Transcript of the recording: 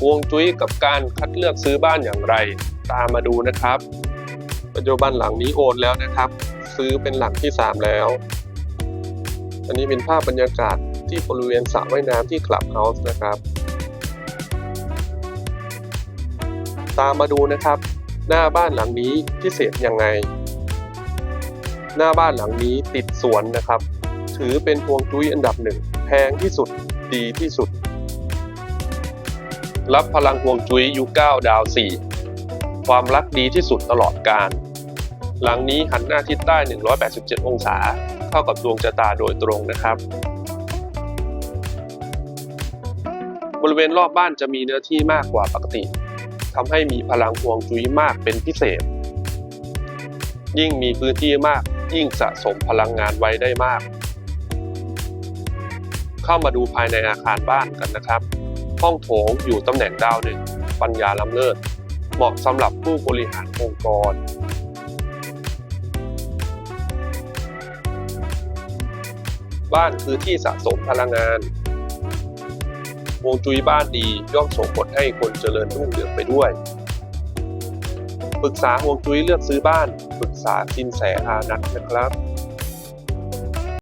ฮวงจุ้ยกับการคัดเลือกซื้อบ้านอย่างไร ตามมาดูนะครับ ปัจจุบันหลังนี้โอนแล้วนะครับ ซื้อเป็นหลังที่ 3 แล้ว อันนี้เป็นภาพบรรยากาศที่บริเวณสระว่ายน้ำที่คลับเฮาส์นะครับ ตามมาดูนะครับ หน้าบ้านหลังนี้พิเศษยังไง หน้าบ้านหลังนี้ติดสวนนะครับ ถือเป็นพวงจุ้ยอันดับหนึ่งแพงที่สุดดีที่สุด รับพลังพวงจุ้ยยู9ดาว 4 ความรักดีที่สุดตลอดการหลังนี้หันหน้าทิศใต้ 187 องศาเข้ากับดวงชะตาโดยตรงนะครับ บริเวณรอบบ้านจะมีเนื้อที่มากกว่าปกติทำให้มีพลังพวงจุ้ยมากเป็นพิเศษ ยิ่งมีพื้นที่มากยิ่งสะสมพลังงานไว้ได้มาก เข้ามาดูภายในอาคารบ้านกันนะครับ ห้องโถงอยู่ตำแหน่งดาวหนึ่งปัญญาล้ำเลิศ เหมาะสำหรับผู้บริหารองค์กร บ้านคือที่สะสมพลังงานฮวงจุ้ยบ้านดีย่อมส่งผลให้คนเจริญรุ่งเรืองไปด้วย ปรึกษาฮวงจุ้ยเลือกซื้อบ้าน ปรึกษาสินแสอานัทนะครับ